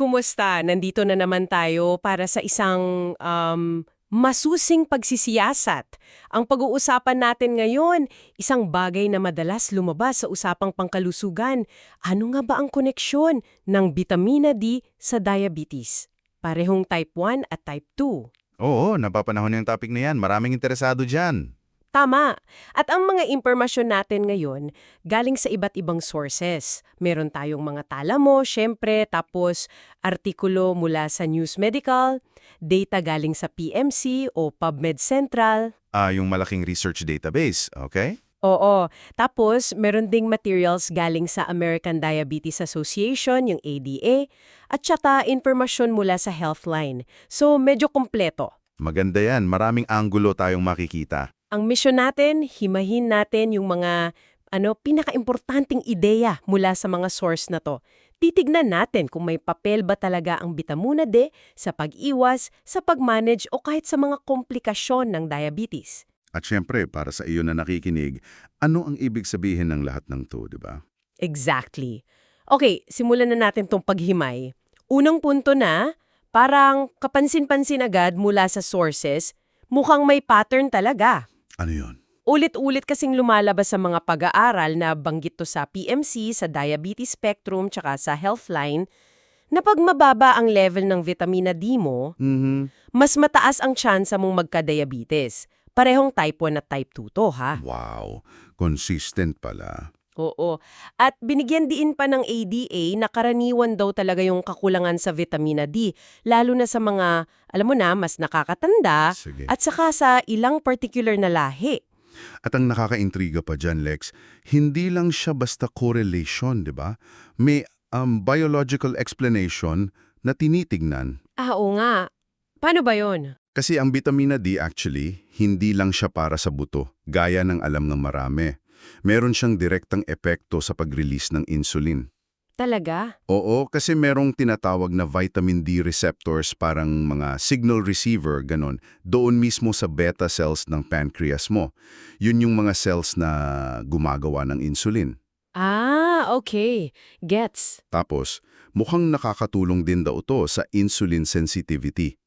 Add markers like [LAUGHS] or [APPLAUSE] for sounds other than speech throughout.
kumusta? Nandito na naman tayo para sa isang um, masusing pagsisiyasat. Ang pag-uusapan natin ngayon, isang bagay na madalas lumabas sa usapang pangkalusugan. Ano nga ba ang koneksyon ng vitamina D sa diabetes? Parehong type 1 at type 2. Oo, napapanahon yung topic na yan. Maraming interesado dyan. Tama. At ang mga impormasyon natin ngayon, galing sa iba't ibang sources. Meron tayong mga talamo, syempre, tapos artikulo mula sa News Medical, data galing sa PMC o PubMed Central. Ah, yung malaking research database, okay? Oo. Tapos, meron ding materials galing sa American Diabetes Association, yung ADA, at saka impormasyon mula sa Healthline. So, medyo kompleto. Maganda yan. Maraming anggulo tayong makikita. Ang misyon natin, himahin natin yung mga ano, pinakaimportanteng ideya mula sa mga source na to. Titignan natin kung may papel ba talaga ang bitamuna D sa pag-iwas, sa pag-manage o kahit sa mga komplikasyon ng diabetes. At syempre, para sa iyo na nakikinig, ano ang ibig sabihin ng lahat ng to, di ba? Exactly. Okay, simulan na natin tong paghimay. Unang punto na, parang kapansin-pansin agad mula sa sources, mukhang may pattern talaga. Ano yon? Ulit-ulit kasing lumalabas sa mga pag-aaral na banggit to sa PMC, sa Diabetes Spectrum, tsaka sa Healthline, na pag mababa ang level ng vitamina D mo, Mhm. mas mataas ang tsansa mong magka-diabetes. Parehong type 1 at type 2 to, ha? Wow, consistent pala. Oo. At binigyan diin pa ng ADA na karaniwan daw talaga yung kakulangan sa vitamina D, lalo na sa mga, alam mo na, mas nakakatanda Sige. at saka sa ilang particular na lahi. At ang nakakaintriga pa dyan, Lex, hindi lang siya basta correlation, di ba? May um, biological explanation na tinitignan. Ah, oo nga. Paano ba yon? Kasi ang vitamina D actually, hindi lang siya para sa buto, gaya ng alam ng marami. Meron siyang direktang epekto sa pag-release ng insulin. Talaga? Oo, kasi merong tinatawag na vitamin D receptors parang mga signal receiver, ganon, doon mismo sa beta cells ng pancreas mo. Yun yung mga cells na gumagawa ng insulin. Ah, okay. Gets. Tapos, mukhang nakakatulong din daw to sa insulin sensitivity.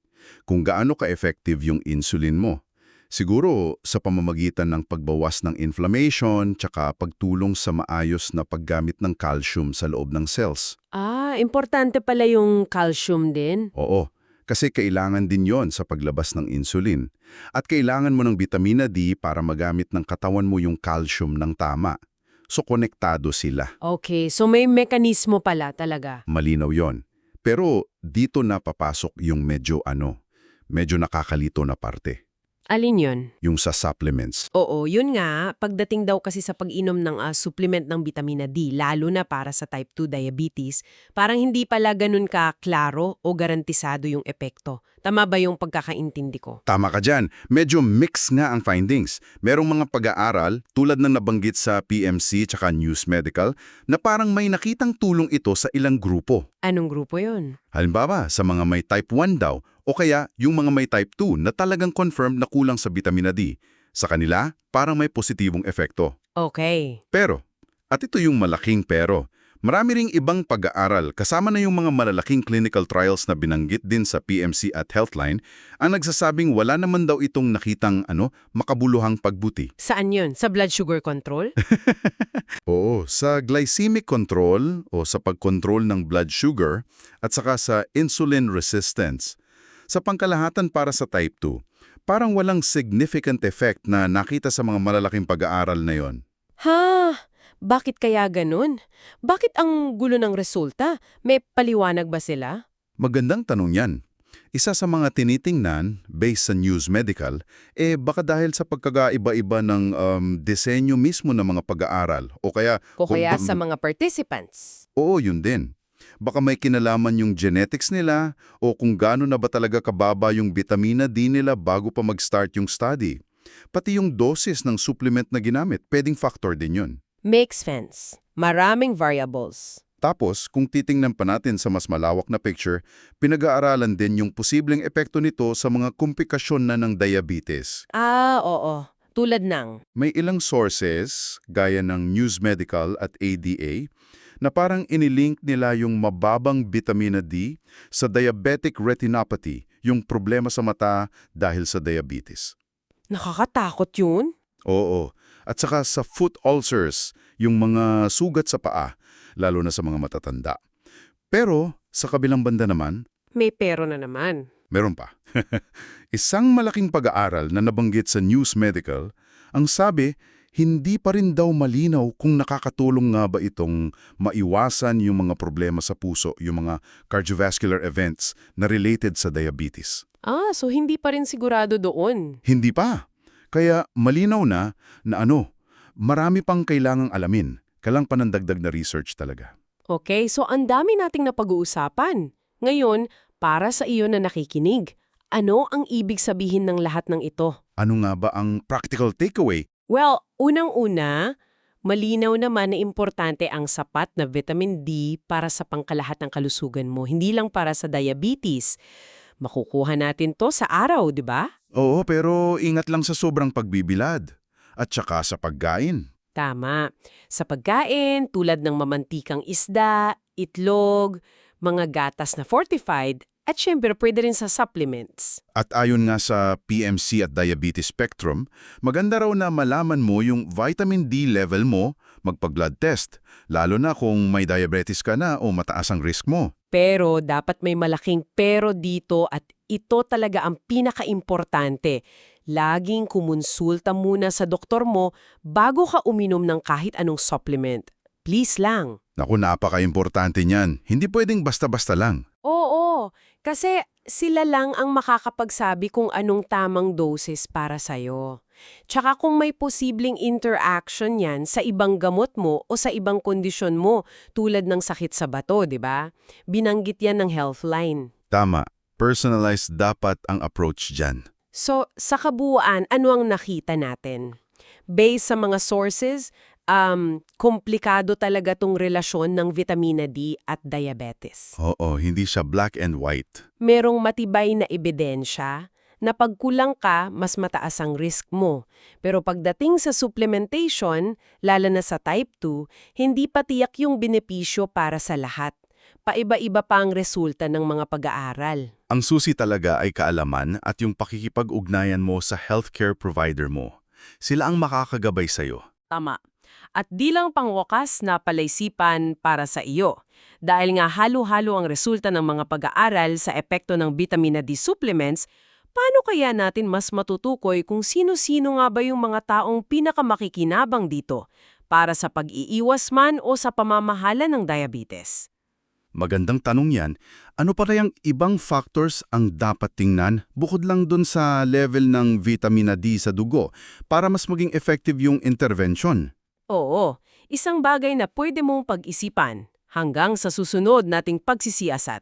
Kung gaano ka-effective yung insulin mo. Siguro sa pamamagitan ng pagbawas ng inflammation tsaka pagtulong sa maayos na paggamit ng calcium sa loob ng cells. Ah, importante pala yung calcium din. Oo, kasi kailangan din yon sa paglabas ng insulin. At kailangan mo ng vitamina D para magamit ng katawan mo yung calcium ng tama. So konektado sila. Okay, so may mekanismo pala talaga. Malinaw yon. Pero dito na papasok yung medyo ano, medyo nakakalito na parte. Alin yon? Yung sa supplements. Oo, yun nga. Pagdating daw kasi sa pag-inom ng ah, supplement ng vitamina D, lalo na para sa type 2 diabetes, parang hindi pala ganun ka klaro o garantisado yung epekto. Tama ba yung pagkakaintindi ko? Tama ka dyan. Medyo mix nga ang findings. Merong mga pag-aaral, tulad ng nabanggit sa PMC tsaka News Medical, na parang may nakitang tulong ito sa ilang grupo. Anong grupo yon? Halimbawa, sa mga may type 1 daw, o kaya yung mga may type 2 na talagang confirmed na kulang sa vitamina D. Sa kanila, parang may positibong efekto. Okay. Pero, at ito yung malaking pero, marami ring ibang pag-aaral kasama na yung mga malalaking clinical trials na binanggit din sa PMC at Healthline ang nagsasabing wala naman daw itong nakitang ano, makabuluhang pagbuti. Saan yun? Sa blood sugar control? [LAUGHS] Oo, sa glycemic control o sa pagkontrol ng blood sugar at saka sa insulin resistance. Sa pangkalahatan para sa type 2, parang walang significant effect na nakita sa mga malalaking pag-aaral na yon. ha? Bakit kaya ganun? Bakit ang gulo ng resulta? May paliwanag ba sila? Magandang tanong yan. Isa sa mga tinitingnan, based sa News Medical, eh baka dahil sa pagkagaiba-iba ng um, disenyo mismo ng mga pag-aaral o kaya... O kaya kung- sa mga participants? Oo, yun din. Baka may kinalaman yung genetics nila o kung gaano na ba talaga kababa yung vitamina D nila bago pa mag-start yung study. Pati yung doses ng supplement na ginamit, pwedeng factor din yun. Makes sense. Maraming variables. Tapos, kung titingnan pa natin sa mas malawak na picture, pinag-aaralan din yung posibleng epekto nito sa mga komplikasyon na ng diabetes. Ah, oo. Tulad ng, May ilang sources, gaya ng News Medical at ADA, na parang inilink nila yung mababang vitamina D sa diabetic retinopathy, yung problema sa mata dahil sa diabetes. Nakakatakot yun. Oo. At saka sa foot ulcers, yung mga sugat sa paa, lalo na sa mga matatanda. Pero sa kabilang banda naman, May pero na naman. meron pa. [LAUGHS] Isang malaking pag-aaral na nabanggit sa News Medical, ang sabi, hindi pa rin daw malinaw kung nakakatulong nga ba itong maiwasan yung mga problema sa puso, yung mga cardiovascular events na related sa diabetes. Ah, so hindi pa rin sigurado doon. Hindi pa. Kaya malinaw na na ano, marami pang kailangang alamin. Kailang panandagdag na research talaga. Okay, so ang dami nating napag-uusapan. Ngayon, para sa iyo na nakikinig, ano ang ibig sabihin ng lahat ng ito? Ano nga ba ang practical takeaway? Well, unang-una, malinaw naman na importante ang sapat na vitamin D para sa pangkalahat ng kalusugan mo, hindi lang para sa diabetes. Makukuha natin to sa araw, di ba? Oo, pero ingat lang sa sobrang pagbibilad. At saka sa pagkain. Tama. Sa pagkain, tulad ng mamantikang isda, itlog, mga gatas na fortified, at syempre pwede rin sa supplements. At ayon nga sa PMC at Diabetes Spectrum, maganda raw na malaman mo yung vitamin D level mo magpag-blood test, lalo na kung may diabetes ka na o mataas ang risk mo. Pero dapat may malaking pero dito at ito talaga ang pinaka-importante. Laging kumonsulta muna sa doktor mo bago ka uminom ng kahit anong supplement. Please lang. Naku, napaka-importante niyan. Hindi pwedeng basta-basta lang. Oo, kasi sila lang ang makakapagsabi kung anong tamang doses para sa'yo. Tsaka kung may posibleng interaction yan sa ibang gamot mo o sa ibang kondisyon mo tulad ng sakit sa bato, di ba? Binanggit yan ng Healthline. Tama. Personalized dapat ang approach dyan. So, sa kabuuan, ano ang nakita natin? Based sa mga sources, um, komplikado talaga tong relasyon ng vitamina D at diabetes. Oo, hindi siya black and white. Merong matibay na ebidensya na pagkulang ka, mas mataas ang risk mo. Pero pagdating sa supplementation, lalo na sa type 2, hindi pa tiyak yung benepisyo para sa lahat. Paiba-iba pa ang resulta ng mga pag-aaral. Ang susi talaga ay kaalaman at yung pakikipag-ugnayan mo sa healthcare provider mo. Sila ang makakagabay sa'yo. Tama. At di lang pangwakas na palaisipan para sa iyo. Dahil nga halo-halo ang resulta ng mga pag-aaral sa epekto ng vitamina D supplements, paano kaya natin mas matutukoy kung sino-sino nga ba yung mga taong pinakamakikinabang dito para sa pag-iiwas man o sa pamamahala ng diabetes? Magandang tanong yan. Ano pa kayang ibang factors ang dapat tingnan bukod lang dun sa level ng vitamina D sa dugo para mas maging effective yung intervention? Oo, isang bagay na pwede mong pag-isipan hanggang sa susunod nating pagsisiyasat.